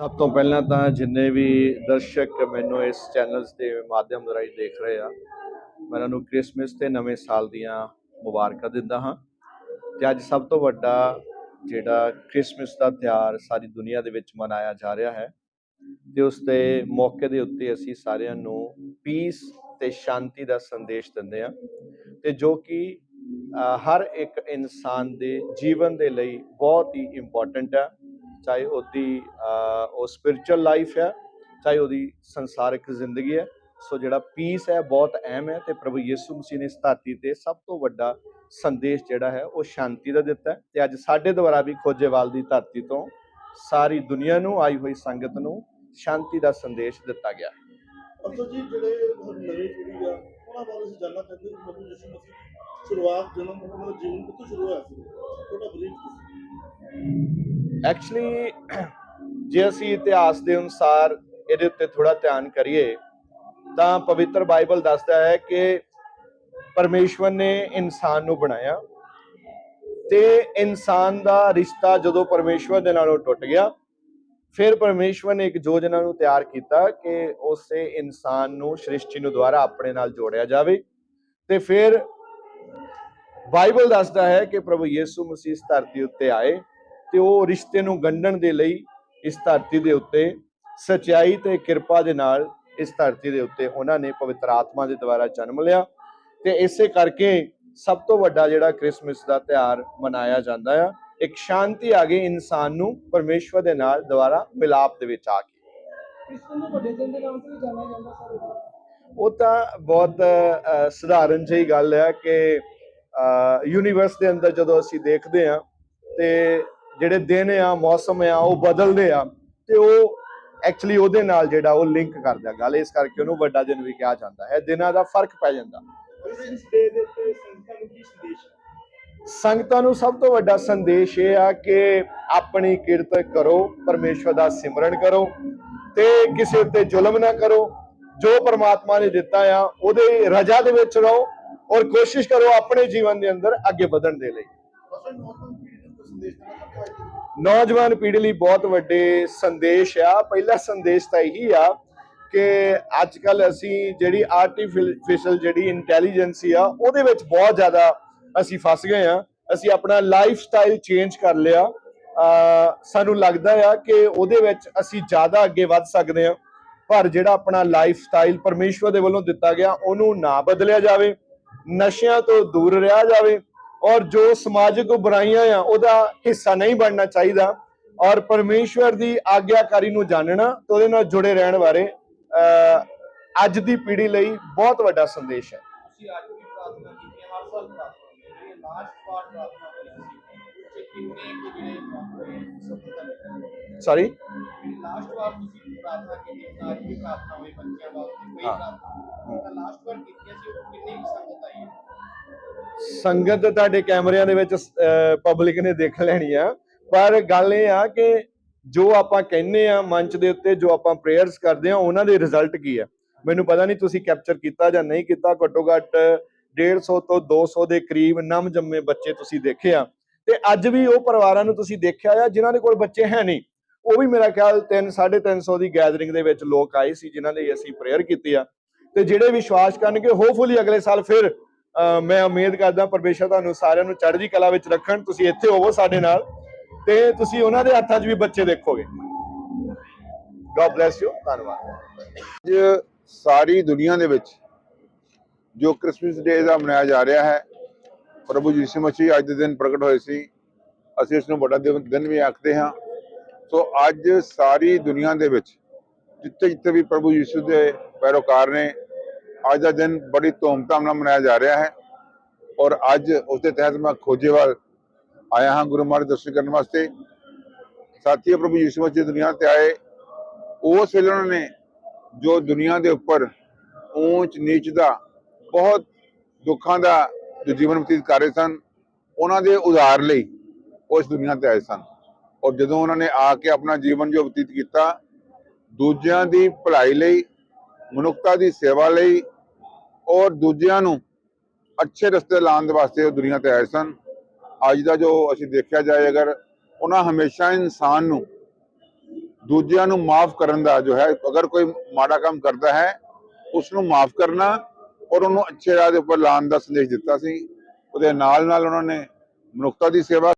ਸਭ ਤੋਂ ਪਹਿਲਾਂ ਤਾਂ ਜਿੰਨੇ ਵੀ ਦਰਸ਼ਕ ਮੈਨੂੰ ਇਸ ਚੈਨਲਸ ਦੇ ਮਾਧਿਅਮ ਰਾਹੀਂ ਦੇਖ ਰਹੇ ਆ, ਮੈਂ ਉਹਨਾਂ ਨੂੰ ਕ੍ਰਿਸਮਸ ਤੇ ਨਵੇਂ ਸਾਲ ਦੀਆਂ ਮੁਬਾਰਕਾਂ ਦਿੰਦਾ ਹਾਂ। ਤੇ ਅੱਜ ਸਭ ਤੋਂ ਵੱਡਾ ਜਿਹੜਾ ਕ੍ਰਿਸਮਸ ਦਾ ਤਿਉਹਾਰ ਸਾਰੀ ਦੁਨੀਆ ਦੇ ਵਿੱਚ ਮਨਾਇਆ ਜਾ ਰਿਹਾ ਹੈ ਤੇ ਉਸ ਦੇ ਮੌਕੇ ਦੇ ਉੱਤੇ ਅਸੀਂ ਸਾਰਿਆਂ ਨੂੰ ਪੀਸ ਤੇ ਸ਼ਾਂਤੀ ਦਾ ਸੰਦੇਸ਼ ਦਿੰਦੇ ਹਾਂ ਤੇ ਜੋ ਕਿ ਹਰ ਇੱਕ ਇਨਸਾਨ ਦੇ ਜੀਵਨ ਦੇ ਲਈ ਬਹੁਤ ਹੀ ਇੰਪੋਰਟੈਂਟ ਆ। ਚਾਹੇ ਉਹਦੀ ਉਹ ਸਪਿਰਚੁਅਲ ਲਾਈਫ ਹੈ, ਚਾਹੇ ਉਹਦੀ ਸੰਸਾਰਿਕ ਜ਼ਿੰਦਗੀ ਹੈ। ਸੋ ਜਿਹੜਾ ਪੀਸ ਹੈ, ਬਹੁਤ ਅਹਿਮ ਹੈ ਤੇ ਪ੍ਰਭੂ ਯਿਸੂ ਮਸੀਹ ਨੇ ਇਸ ਧਰਤੀ ਤੇ ਸਭ ਤੋਂ ਵੱਡਾ ਸੰਦੇਸ਼ ਜਿਹੜਾ ਹੈ, ਉਹ ਸ਼ਾਂਤੀ ਦਾ ਦਿੱਤਾ ਹੈ। ਤੇ ਅੱਜ ਸਾਡੇ ਦੁਆਰਾ ਵੀ ਖੋਜੇਵਾਲ ਦੀ ਧਰਤੀ ਤੋਂ ਸਾਰੀ ਦੁਨੀਆ ਨੂੰ ਆਈ ਹੋਈ ਸੰਗਤ ਨੂੰ ਸ਼ਾਂਤੀ ਦਾ ਸੰਦੇਸ਼ ਦਿੱਤਾ ਗਿਆ ਅਸਲ ਜੀ ਜਿਹੜੇ ਨਵੀਂ ਪੀੜ੍ਹੀ ਆ, ਉਹਨਾਂ ਬਾਰੇ ਅਸੀਂ ਜਾਣਨਾ ਚਾਹੁੰਦੇ ਹਾਂ ਪ੍ਰਭੂ ਯਿਸੂ ਮਸੀਹ ਸ਼ੁਰੂਆਤ ਜਨਮ ਉਹਨਾਂ ਦਾ ਜੀਵਨ ਕਿੱਥੋਂ ਸ਼ੁਰੂ ਹੋਇਆ ਸੀ। ਤੁਹਾਡਾ ਬਰੀਫ ਐਕਚੁਅਲੀ ਜੇ ਅਸੀਂ ਇਤਿਹਾਸ ਦੇ ਅਨੁਸਾਰ ਇਹਦੇ ਉੱਤੇ ਥੋੜਾ ਧਿਆਨ ਕਰੀਏ, ਤਾਂ ਪਵਿੱਤਰ ਬਾਈਬਲ ਦੱਸਦਾ ਹੈ ਕਿ ਪਰਮੇਸ਼ਵਰ ਨੇ ਇਨਸਾਨ ਨੂੰ ਬਣਾਇਆ ਤੇ ਇਨਸਾਨ ਦਾ ਰਿਸ਼ਤਾ ਜਦੋਂ ਪਰਮੇਸ਼ਵਰ ਦੇ ਨਾਲੋਂ ਟੁੱਟ ਗਿਆ, ਫਿਰ ਪਰਮੇਸ਼ਵਰ ਨੇ ਇੱਕ ਯੋਜਨਾ ਨੂੰ ਤਿਆਰ ਕੀਤਾ ਕਿ ਉਸੇ ਇਨਸਾਨ ਨੂੰ, ਸ੍ਰਿਸ਼ਟੀ ਨੂੰ ਦੁਆਰਾ ਆਪਣੇ ਨਾਲ ਜੋੜਿਆ ਜਾਵੇ ਤੇ ਫਿਰ ਬਾਈਬਲ ਦੱਸਦਾ ਹੈ ਕਿ ਪ੍ਰਭੂ ਯੀਸੂ ਮਸੀਹ ਧਰਤੀ ਉੱਤੇ ਆਏ ਤੇ ਉਹ ਰਿਸ਼ਤੇ ਨੂੰ ਗੰਢਣ ਦੇ ਲਈ ਇਸ ਧਰਤੀ ਦੇ ਉੱਤੇ ਸਚਾਈ ਤੇ ਕਿਰਪਾ ਦੇ ਨਾਲ ਇਸ ਧਰਤੀ ਦੇ ਉੱਤੇ ਉਹਨਾਂ ਨੇ ਪਵਿੱਤਰ ਆਤਮਾ ਦੇ ਦੁਆਰਾ ਜਨਮ ਲਿਆ ਤੇ ਇਸੇ ਕਰਕੇ ਸਭ ਤੋਂ ਵੱਡਾ ਜਿਹੜਾ ਕ੍ਰਿਸਮਸ ਦਾ ਤਿਉਹਾਰ ਮਨਾਇਆ ਜਾਂਦਾ ਆ ਇੱਕ ਸ਼ਾਂਤੀ ਆ ਗਈ ਇਨਸਾਨ ਨੂੰ ਪਰਮੇਸ਼ਵਰ ਦੇ ਨਾਲ ਦੁਆਰਾ ਮਿਲਾਪ ਦੇ ਵਿੱਚ ਆ ਕੇ। ਕ੍ਰਿਸਚਨ ਨੂੰ ਵੱਡੇ ਦਿਨ ਦੇ ਨਾਮ ਤੋਂ ਵੀ ਜਾਣਿਆ ਜਾਂਦਾ ਸਾਡੇ ਕੋਲ ਉਹ ਤਾਂ ਬਹੁਤ ਸਧਾਰਨ ਜਿਹੀ ਗੱਲ ਹੈ ਕਿ ਯੂਨੀਵਰਸ ਦੇ ਅੰਦਰ ਜਦੋਂ ਅਸੀਂ ਦੇਖਦੇ ਆ ਤੇ ਜਿਹੜੇ ਦਿਨ ਆ ਮੌਸਮ ਆ ਉਹ ਬਦਲਦੇ ਆ ਤੇ ਉਹ ਐਕਚੁਅਲੀ ਉਹਦੇ ਨਾਲ ਜਿਹੜਾ ਉਹ ਲਿੰਕ ਕਰਦਾ ਗੱਲ ਇਸ ਕਰਕੇ ਉਹਨੂੰ ਵੱਡਾ ਦਿਨ ਵੀ ਕਿਹਾ ਜਾਂਦਾ ਹੈ। ਦਿਨਾਂ ਦਾ ਫ਼ਰਕ ਪੈ ਜਾਂਦਾ। ਸੰਗਤਾਂ ਨੂੰ ਸਭ ਤੋਂ ਵੱਡਾ ਸੰਦੇਸ਼ ਇਹ ਆ ਕਿ ਆਪਣੀ ਕਿਰਤ ਕਰੋ ਪਰਮੇਸ਼ਵਰ ਦਾ ਸਿਮਰਨ ਕਰੋ ਤੇ ਕਿਸੇ ਉੱਤੇ ਜ਼ੁਲਮ ਨਾ ਕਰੋ। ਜੋ ਪਰਮਾਤਮਾ ਨੇ ਦਿੱਤਾ ਆ ਉਹਦੇ ਰਜਾ ਦੇ ਵਿੱਚ ਰਹੋ ਔਰ ਕੋਸ਼ਿਸ਼ ਕਰੋ ਆਪਣੇ ਜੀਵਨ ਦੇ ਅੰਦਰ ਅੱਗੇ ਵਧਣ ਦੇ ਲਈ। ਨੌਜਵਾਨ ਪੀੜ੍ਹੀ ਲਈ ਬਹੁਤ ਵੱਡੇ ਸੰਦੇਸ਼ ਆ। ਪਹਿਲਾ ਸੰਦੇਸ਼ ਤਾਂ ਇਹੀ ਆ ਕਿ ਅੱਜ ਕੱਲ ਅਸੀਂ ਜਿਹੜੀ ਆਰਟੀਫੀਸ਼ੀਅਲ ਜਿਹੜੀ ਇੰਟੈਲੀਜੈਂਸੀ ਆ, ਉਹਦੇ ਵਿੱਚ ਬਹੁਤ ਜ਼ਿਆਦਾ ਅਸੀਂ ਫਸ ਗਏ ਆ। ਅਸੀਂ ਆਪਣਾ ਲਾਈਫ ਸਟਾਈਲ ਚੇਂਜ ਕਰ ਲਿਆ। ਸਾਨੂੰ ਲੱਗਦਾ ਆ ਕਿ ਉਹਦੇ ਵਿੱਚ ਅਸੀਂ ਜ਼ਿਆਦਾ ਅੱਗੇ ਵੱਧ ਸਕਦੇ ਆ। ਪਰ ਜਿਹੜਾ ਆਪਣਾ ਲਾਈਫ ਸਟਾਈਲ ਪਰਮੇਸ਼ਵਰ ਦੇ ਵੱਲੋਂ ਦਿੱਤਾ ਗਿਆ, ਉਹਨੂੰ ਨਾ ਬਦਲਿਆ ਜਾਵੇ, ਨਸ਼ਿਆਂ ਤੋਂ ਦੂਰ ਰਿਹਾ ਜਾਵੇ ਔਰ ਜੋ ਸਮਾਜਿਕ ਬੁਰਾਈਆਂ ਆ ਉਹਦਾ ਹਿੱਸਾ ਨਹੀਂ ਬਣਨਾ ਚਾਹੀਦਾ। ਔਰ ਪਰਮੇਸ਼ਵਰ ਦੀ ਆਗਿਆਕਾਰੀ ਨੂੰ ਜਾਣਨਾ ਤੇ ਉਹਦੇ ਨਾਲ ਜੁੜੇ ਰਹਿਣ ਬਾਰੇ ਅ, ਅੱਜ ਦੀ ਪੀੜ੍ਹੀ ਲਈ ਬਹੁਤ ਵੱਡਾ ਸੰਦੇਸ਼ ਹੈ। ਤੁਸੀਂ ਅੱਜ ਵੀ ਪ੍ਰਾਰਥਨਾ ਕੀਤੀ ਹੈ ਹਰ ਸਾਲ ਪ੍ਰਾਰਥਨਾ ਹੁੰਦੀ ਹੈ। ਲਾਸਟ ਵਾਰ ਪ੍ਰਾਰਥਨਾ ਹੋਈ ਸੀ ਉੱਚ ਕਿੰਨੇ ਕੁ ਜਿਹੜੇ ਹੋਏ ਸਫਲਤਾ ਮਿਲੀ ਸੌਰੀ ਲਾਸਟ ਵਾਰ ਤੁਸੀਂ ਪ੍ਰਾਰਥਨਾ ਕੀਤੀ ਹੈ ਅੱਜ ਵੀ ਪ੍ਰਾਰਥਨਾ ਹੋਈ ਬੱਚਿਆਂ ਵਾਸਤੇ ਕੋਈ। ਪ੍ਰਾਰਥਨਾ ਲਾਸਟ ਵਾਰ ਕੀਤੀ ਸੀ ਉਹ ਕਿੰਨੀ ਸੰਗਤ ਆਈ ਸੰਗਤ ਤੁਹਾਡੇ ਕੈਮਰਿਆਂ ਦੇ ਵਿੱਚ ਪਬਲਿਕ ਨੇ ਦੇਖ ਲੈਣੀ ਆ। ਪਰ ਗੱਲ ਇਹ ਆ ਕਿ ਜੋ ਆਪਾਂ ਕਹਿੰਨੇ ਆ ਮੰਚ ਦੇ ਉੱਤੇ, ਜੋ ਆਪਾਂ ਪ੍ਰੇਅਰਸ ਕਰਦੇ ਆ, ਉਹਨਾਂ ਦੇ ਰਿਜ਼ਲਟ ਕੀ ਆ? ਮੈਨੂੰ ਪਤਾ ਨਹੀਂ ਤੁਸੀਂ ਕੈਪਚਰ ਕੀਤਾ ਜਾਂ ਨਹੀਂ ਕੀਤਾ, ਘੱਟੋ ਘੱਟ 150 ਤੋਂ 200 ਦੇ ਕਰੀਬ ਨਮ ਜੰਮੇ ਬੱਚੇ ਤੁਸੀਂ ਦੇਖੇ ਆ। ਤੇ ਅੱਜ ਵੀ ਉਹ ਪਰਿਵਾਰਾਂ ਨੂੰ ਤੁਸੀਂ ਦੇਖਿਆ ਆ, ਜਿਨ੍ਹਾਂ ਦੇ ਕੋਲ ਬੱਚੇ ਹੈ ਨਹੀਂ। ਉਹ ਵੀ ਮੇਰਾ ਖਿਆਲ 3 350 ਦੀ ਗੈਦਰਿੰਗ ਦੇ ਵਿੱਚ ਲੋਕ ਆਏ ਸੀ, ਜਿਨ੍ਹਾਂ ਲਈ ਅਸੀਂ ਪ੍ਰੇਅਰ ਕੀਤੀ ਆ। ਤੇ ਜਿਹੜੇ ਵਿਸ਼ਵਾਸ ਕਰਨਗੇ ਹੋਪਫੁਲੀ ਅਗਲੇ ਸਾਲ ਫਿਰ ਮੈਂ ਉਮੀਦ ਕਰਦਾ ਪਰਮੇਸ਼ਰ ਤੁਹਾਨੂੰ ਸਾਰਿਆਂ ਨੂੰ ਚੜ੍ਹਦੀ ਕਲਾ ਵਿੱਚ ਰੱਖਣ। ਤੁਸੀਂ ਇੱਥੇ ਹੋਵੋ ਸਾਡੇ ਨਾਲ ਤੇ ਤੁਸੀਂ ਉਹਨਾਂ ਦੇ ਹੱਥਾਂ 'ਚ ਵੀ ਬੱਚੇ ਦੇਖੋਗੇ। ਗॉड ਬlesਸ ਯੂ ਧੰਨਵਾਦ। ਅੱਜ ਸਾਰੀ ਦੁਨੀਆ ਦੇ ਵਿੱਚ ਜੋ ਕ੍ਰਿਸਮਸ ਡੇ ਦਾ ਮਨਾਇਆ ਜਾ ਰਿਹਾ ਹੈ, ਪ੍ਰਭੂ ਯਿਸੂ ਮਸੀਹ ਅੱਜ ਦੇ ਦਿਨ ਪ੍ਰਗਟ ਹੋਏ ਸੀ, ਅਸੀਂ ਇਸ ਨੂੰ ਵੱਡਾ ਦਿਨ ਦਿਨ ਵੀ ਆਖਦੇ ਹਾਂ। ਸੋ ਅੱਜ ਸਾਰੀ ਦੁਨੀਆ ਦੇ ਵਿੱਚ ਜਿੱਥੇ ਜਿੱਥੇ ਵੀ ਪ੍ਰਭੂ ਯਿਸੂ ਦੇ ਪੈਰੋਕਾਰ ਨੇ ਅੱਜ ਦਾ ਦਿਨ ਬੜੀ ਧੂਮਧਾਮ ਨਾਲ ਮਨਾਇਆ ਜਾ ਰਿਹਾ ਹੈ ਔਰ ਅੱਜ ਉਸ ਦੇ ਤਹਿਤ ਮੈਂ ਖੋਜੇਵਾਲ ਆਇਆ ਹਾਂ ਗੁਰੂ ਮਹਾਰਾਜ ਦਰਸ਼ਨ ਕਰਨ ਵਾਸਤੇ। ਸਾਥੀਓ, ਪ੍ਰਭੂ ਯਿਸੂ ਮਸੀਹ ਦੁਨੀਆ ਤੇ ਆਏ। ਉਸ ਵੇਲੇ ਉਹਨਾਂ ਨੇ ਜੋ ਦੁਨੀਆ ਦੇ ਉੱਪਰ ਉੱਚ ਨੀਚ ਦਾ ਬਹੁਤ ਦੁੱਖਾਂ ਦਾ ਜੋ ਜੀਵਨ ਬਤੀਤ ਕਰ ਰਹੇ ਸਨ, ਉਹਨਾਂ ਦੇ ਉਧਾਰ ਲਈ ਉਸ ਇਸ ਦੁਨੀਆ ਤੇ ਆਏ ਸਨ। ਔਰ ਜਦੋਂ ਉਹਨਾਂ ਨੇ ਆ ਕੇ ਆਪਣਾ ਜੀਵਨ ਜੋ ਬਤੀਤ ਕੀਤਾ, ਦੂਜਿਆਂ ਦੀ ਭਲਾਈ ਲਈ, ਮਨੁੱਖਤਾ ਦੀ ਸੇਵਾ ਲਈ ਔਰ ਦੂਜਿਆਂ ਨੂੰ ਅੱਛੇ ਰਸਤੇ ਲਾਉਣ ਦੇ ਵਾਸਤੇ ਉਹ ਦੁਨੀਆ ਤੇ ਆਏ ਸਨ। ਅੱਜ ਦਾ ਜੋ ਅਸੀਂ ਦੇਖਿਆ ਜਾਏ ਅਗਰ, ਉਹਨਾਂ ਹਮੇਸ਼ਾ ਇਨਸਾਨ ਨੂੰ, ਦੂਜਿਆਂ ਨੂੰ ਮਾਫ ਕਰਨ ਦਾ ਜੋ ਹੈ, ਅਗਰ ਕੋਈ ਮਾੜਾ ਕੰਮ ਕਰਦਾ ਹੈ ਉਸ ਨੂੰ ਮਾਫ ਕਰਨਾ ਔਰ ਉਹਨੂੰ ਅੱਛੇ ਰਾਹ ਦੇ ਉੱਪਰ ਲਾਉਣ ਦਾ ਸੰਦੇਸ਼ ਦਿੱਤਾ ਸੀ। ਉਹਦੇ ਨਾਲ ਨਾਲ ਉਹਨਾਂ ਨੇ ਮਨੁੱਖਤਾ ਦੀ ਸੇਵਾ